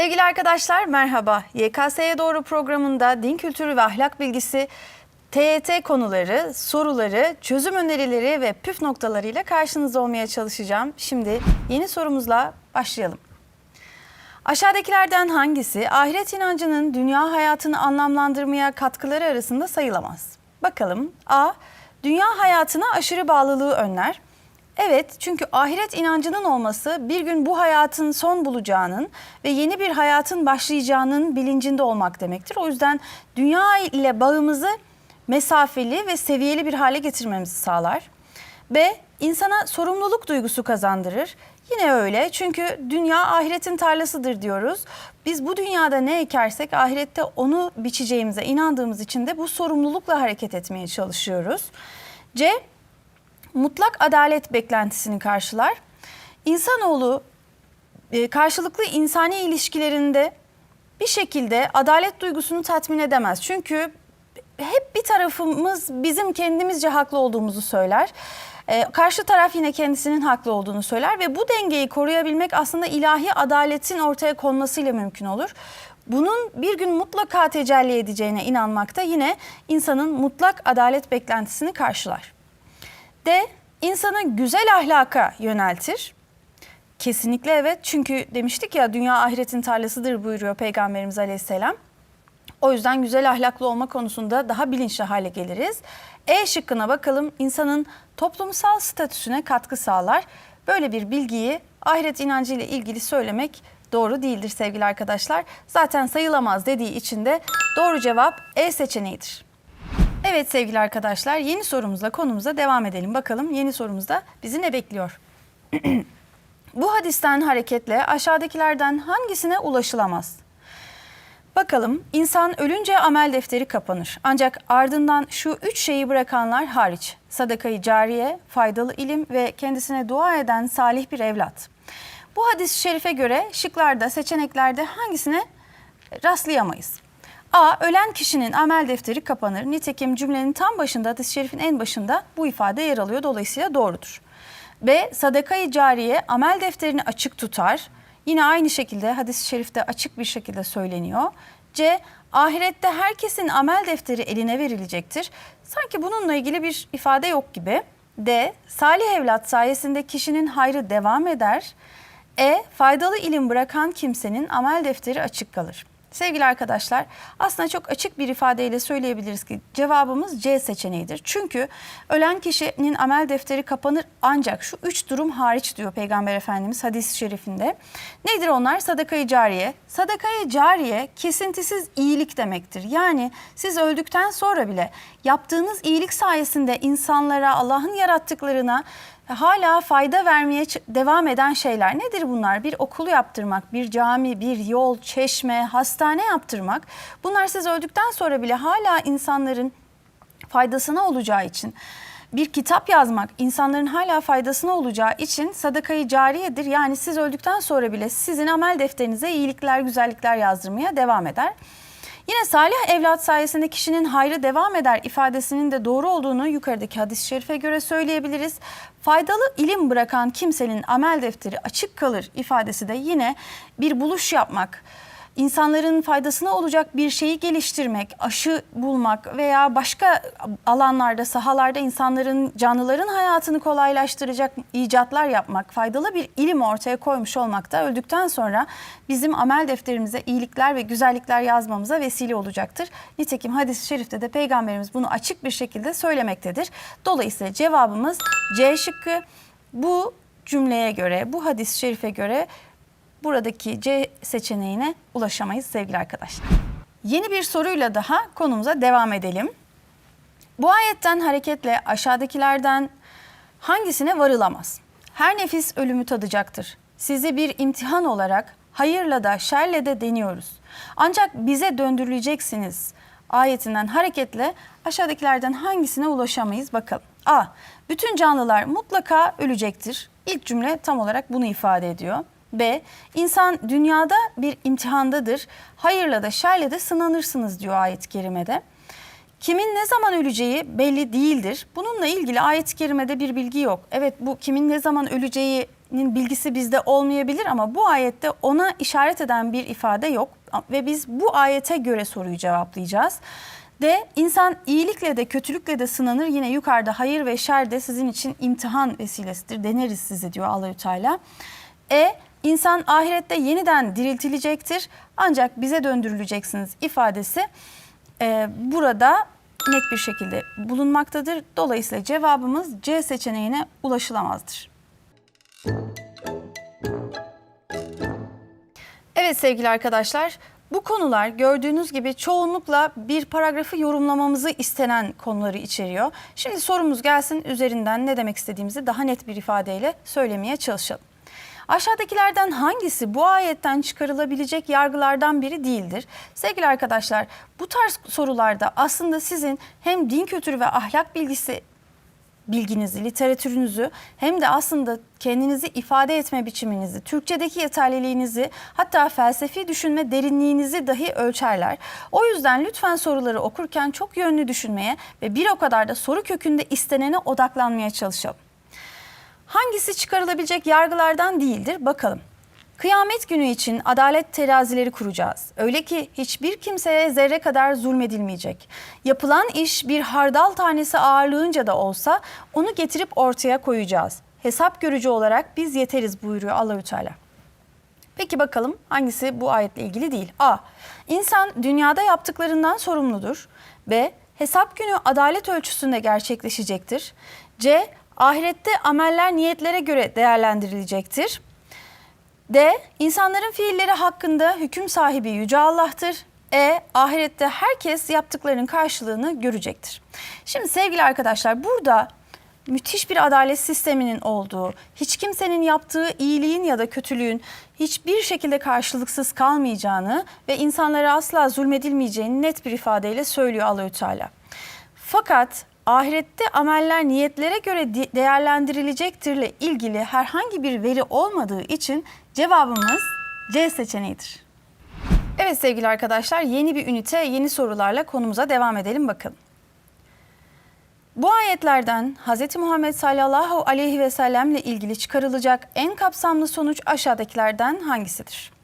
Sevgili arkadaşlar merhaba. YKS'ye doğru programında din kültürü ve ahlak bilgisi TYT konuları, soruları, çözüm önerileri ve püf noktalarıyla karşınızda olmaya çalışacağım. Şimdi yeni sorumuzla başlayalım. Aşağıdakilerden hangisi ahiret inancının dünya hayatını anlamlandırmaya katkıları arasında sayılamaz? Bakalım. A. Dünya hayatına aşırı bağlılığı önler. Evet çünkü ahiret inancının olması bir gün bu hayatın son bulacağının ve yeni bir hayatın başlayacağının bilincinde olmak demektir. O yüzden dünya ile bağımızı mesafeli ve seviyeli bir hale getirmemizi sağlar. B. insana sorumluluk duygusu kazandırır. Yine öyle çünkü dünya ahiretin tarlasıdır diyoruz. Biz bu dünyada ne ekersek ahirette onu biçeceğimize inandığımız için de bu sorumlulukla hareket etmeye çalışıyoruz. C. Mutlak adalet beklentisini karşılar. İnsanoğlu e, karşılıklı insani ilişkilerinde bir şekilde adalet duygusunu tatmin edemez. Çünkü hep bir tarafımız bizim kendimizce haklı olduğumuzu söyler. Ee, karşı taraf yine kendisinin haklı olduğunu söyler ve bu dengeyi koruyabilmek aslında ilahi adaletin ortaya konmasıyla mümkün olur. Bunun bir gün mutlaka tecelli edeceğine inanmak da yine insanın mutlak adalet beklentisini karşılar. D. insanı güzel ahlaka yöneltir. Kesinlikle evet çünkü demiştik ya dünya ahiretin tarlasıdır buyuruyor Peygamberimiz Aleyhisselam. O yüzden güzel ahlaklı olma konusunda daha bilinçli hale geliriz. E şıkkına bakalım insanın toplumsal statüsüne katkı sağlar. Böyle bir bilgiyi ahiret inancı ile ilgili söylemek doğru değildir sevgili arkadaşlar. Zaten sayılamaz dediği için de doğru cevap E seçeneğidir. Evet sevgili arkadaşlar yeni sorumuzla konumuza devam edelim. Bakalım yeni sorumuzda bizi ne bekliyor? Bu hadisten hareketle aşağıdakilerden hangisine ulaşılamaz? Bakalım insan ölünce amel defteri kapanır. Ancak ardından şu üç şeyi bırakanlar hariç. Sadakayı cariye, faydalı ilim ve kendisine dua eden salih bir evlat. Bu hadis-i şerife göre şıklarda, seçeneklerde hangisine rastlayamayız? A. Ölen kişinin amel defteri kapanır. Nitekim cümlenin tam başında, hadis-i şerifin en başında bu ifade yer alıyor. Dolayısıyla doğrudur. B. Sadakayı cariye amel defterini açık tutar. Yine aynı şekilde hadis-i şerifte açık bir şekilde söyleniyor. C. Ahirette herkesin amel defteri eline verilecektir. Sanki bununla ilgili bir ifade yok gibi. D. Salih evlat sayesinde kişinin hayrı devam eder. E. Faydalı ilim bırakan kimsenin amel defteri açık kalır. Sevgili arkadaşlar aslında çok açık bir ifadeyle söyleyebiliriz ki cevabımız C seçeneğidir. Çünkü ölen kişinin amel defteri kapanır ancak şu üç durum hariç diyor Peygamber Efendimiz hadis-i şerifinde. Nedir onlar? Sadakayı cariye. Sadakayı cariye kesintisiz iyilik demektir. Yani siz öldükten sonra bile yaptığınız iyilik sayesinde insanlara, Allah'ın yarattıklarına hala fayda vermeye devam eden şeyler nedir bunlar? Bir okul yaptırmak, bir cami, bir yol, çeşme, hastane yaptırmak. Bunlar siz öldükten sonra bile hala insanların faydasına olacağı için bir kitap yazmak insanların hala faydasına olacağı için sadakayı cariyedir. Yani siz öldükten sonra bile sizin amel defterinize iyilikler, güzellikler yazdırmaya devam eder. Yine salih evlat sayesinde kişinin hayrı devam eder ifadesinin de doğru olduğunu yukarıdaki hadis-i şerife göre söyleyebiliriz. Faydalı ilim bırakan kimsenin amel defteri açık kalır ifadesi de yine bir buluş yapmak, insanların faydasına olacak bir şeyi geliştirmek, aşı bulmak veya başka alanlarda, sahalarda insanların, canlıların hayatını kolaylaştıracak icatlar yapmak, faydalı bir ilim ortaya koymuş olmak da öldükten sonra bizim amel defterimize iyilikler ve güzellikler yazmamıza vesile olacaktır. Nitekim hadis-i şerifte de Peygamberimiz bunu açık bir şekilde söylemektedir. Dolayısıyla cevabımız C şıkkı. Bu cümleye göre, bu hadis-i şerife göre buradaki C seçeneğine ulaşamayız sevgili arkadaşlar. Yeni bir soruyla daha konumuza devam edelim. Bu ayetten hareketle aşağıdakilerden hangisine varılamaz? Her nefis ölümü tadacaktır. Sizi bir imtihan olarak hayırla da şerle de deniyoruz. Ancak bize döndürüleceksiniz ayetinden hareketle aşağıdakilerden hangisine ulaşamayız bakalım. A. Bütün canlılar mutlaka ölecektir. İlk cümle tam olarak bunu ifade ediyor. B. İnsan dünyada bir imtihandadır. Hayırla da şerle de sınanırsınız diyor ayet-i kerimede. Kimin ne zaman öleceği belli değildir. Bununla ilgili ayet-i kerimede bir bilgi yok. Evet bu kimin ne zaman öleceği ayetin bilgisi bizde olmayabilir ama bu ayette ona işaret eden bir ifade yok ve biz bu ayete göre soruyu cevaplayacağız. De insan iyilikle de kötülükle de sınanır. Yine yukarıda hayır ve şer de sizin için imtihan vesilesidir. Deneriz size diyor Allahü Teala. E insan ahirette yeniden diriltilecektir. Ancak bize döndürüleceksiniz ifadesi e, burada net bir şekilde bulunmaktadır. Dolayısıyla cevabımız C seçeneğine ulaşılamazdır. Evet sevgili arkadaşlar, bu konular gördüğünüz gibi çoğunlukla bir paragrafı yorumlamamızı istenen konuları içeriyor. Şimdi sorumuz gelsin üzerinden ne demek istediğimizi daha net bir ifadeyle söylemeye çalışalım. Aşağıdakilerden hangisi bu ayetten çıkarılabilecek yargılardan biri değildir? Sevgili arkadaşlar bu tarz sorularda aslında sizin hem din kültürü ve ahlak bilgisi bilginizi, literatürünüzü hem de aslında kendinizi ifade etme biçiminizi, Türkçedeki yeterliliğinizi hatta felsefi düşünme derinliğinizi dahi ölçerler. O yüzden lütfen soruları okurken çok yönlü düşünmeye ve bir o kadar da soru kökünde istenene odaklanmaya çalışalım. Hangisi çıkarılabilecek yargılardan değildir? Bakalım. Kıyamet günü için adalet terazileri kuracağız. Öyle ki hiçbir kimseye zerre kadar zulmedilmeyecek. Yapılan iş bir hardal tanesi ağırlığınca da olsa onu getirip ortaya koyacağız. Hesap görücü olarak biz yeteriz buyuruyor Allahü Teala. Peki bakalım hangisi bu ayetle ilgili değil? A. İnsan dünyada yaptıklarından sorumludur. B. Hesap günü adalet ölçüsünde gerçekleşecektir. C. Ahirette ameller niyetlere göre değerlendirilecektir. D. İnsanların fiilleri hakkında hüküm sahibi Yüce Allah'tır. E. Ahirette herkes yaptıklarının karşılığını görecektir. Şimdi sevgili arkadaşlar burada müthiş bir adalet sisteminin olduğu, hiç kimsenin yaptığı iyiliğin ya da kötülüğün hiçbir şekilde karşılıksız kalmayacağını ve insanlara asla zulmedilmeyeceğini net bir ifadeyle söylüyor Allahü Teala. Fakat ahirette ameller niyetlere göre değerlendirilecektirle ilgili herhangi bir veri olmadığı için cevabımız C seçeneğidir. Evet sevgili arkadaşlar yeni bir ünite, yeni sorularla konumuza devam edelim bakalım. Bu ayetlerden Hz. Muhammed sallallahu aleyhi ve sellemle ilgili çıkarılacak en kapsamlı sonuç aşağıdakilerden hangisidir?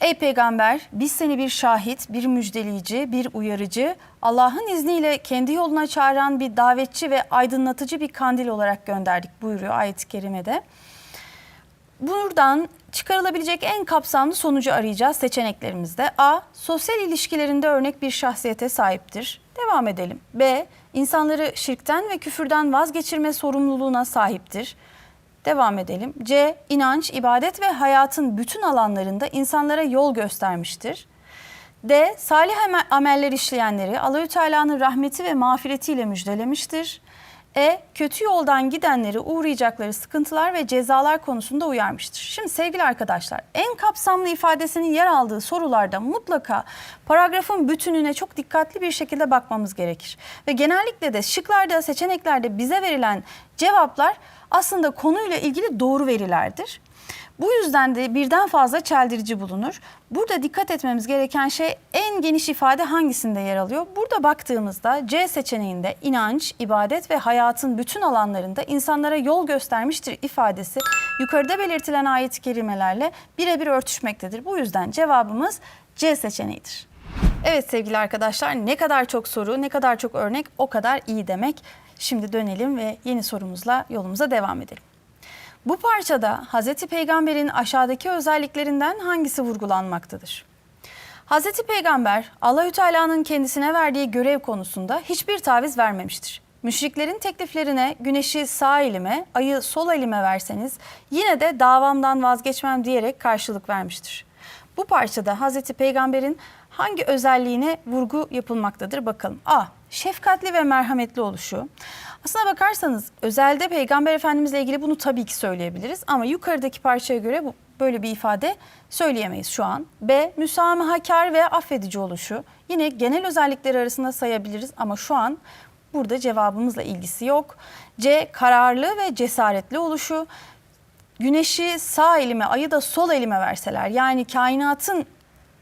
Ey peygamber biz seni bir şahit, bir müjdeleyici, bir uyarıcı, Allah'ın izniyle kendi yoluna çağıran bir davetçi ve aydınlatıcı bir kandil olarak gönderdik buyuruyor ayet-i kerimede. Buradan çıkarılabilecek en kapsamlı sonucu arayacağız seçeneklerimizde. A. Sosyal ilişkilerinde örnek bir şahsiyete sahiptir. Devam edelim. B. İnsanları şirkten ve küfürden vazgeçirme sorumluluğuna sahiptir. Devam edelim. C. İnanç, ibadet ve hayatın bütün alanlarında insanlara yol göstermiştir. D. Salih ameller işleyenleri Allahü Teala'nın rahmeti ve mağfiretiyle müjdelemiştir. E. Kötü yoldan gidenleri uğrayacakları sıkıntılar ve cezalar konusunda uyarmıştır. Şimdi sevgili arkadaşlar en kapsamlı ifadesinin yer aldığı sorularda mutlaka paragrafın bütününe çok dikkatli bir şekilde bakmamız gerekir. Ve genellikle de şıklarda seçeneklerde bize verilen cevaplar aslında konuyla ilgili doğru verilerdir. Bu yüzden de birden fazla çeldirici bulunur. Burada dikkat etmemiz gereken şey en geniş ifade hangisinde yer alıyor? Burada baktığımızda C seçeneğinde inanç, ibadet ve hayatın bütün alanlarında insanlara yol göstermiştir ifadesi yukarıda belirtilen ayet-i kerimelerle birebir örtüşmektedir. Bu yüzden cevabımız C seçeneğidir. Evet sevgili arkadaşlar ne kadar çok soru, ne kadar çok örnek o kadar iyi demek. Şimdi dönelim ve yeni sorumuzla yolumuza devam edelim. Bu parçada Hz. Peygamber'in aşağıdaki özelliklerinden hangisi vurgulanmaktadır? Hz. Peygamber Allahü Teala'nın kendisine verdiği görev konusunda hiçbir taviz vermemiştir. Müşriklerin tekliflerine güneşi sağ elime, ayı sol elime verseniz yine de davamdan vazgeçmem diyerek karşılık vermiştir. Bu parçada Hz. Peygamber'in hangi özelliğine vurgu yapılmaktadır bakalım. A. Şefkatli ve merhametli oluşu. Aslına bakarsanız özelde Peygamber Efendimizle ilgili bunu tabii ki söyleyebiliriz ama yukarıdaki parçaya göre bu böyle bir ifade söyleyemeyiz şu an. B. Müsamahakar ve affedici oluşu. Yine genel özellikleri arasında sayabiliriz ama şu an burada cevabımızla ilgisi yok. C. Kararlı ve cesaretli oluşu. Güneşi sağ elime, ayı da sol elime verseler yani kainatın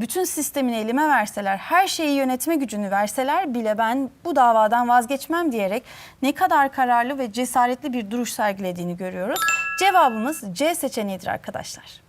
bütün sistemini elime verseler, her şeyi yönetme gücünü verseler bile ben bu davadan vazgeçmem diyerek ne kadar kararlı ve cesaretli bir duruş sergilediğini görüyoruz. Cevabımız C seçeneğidir arkadaşlar.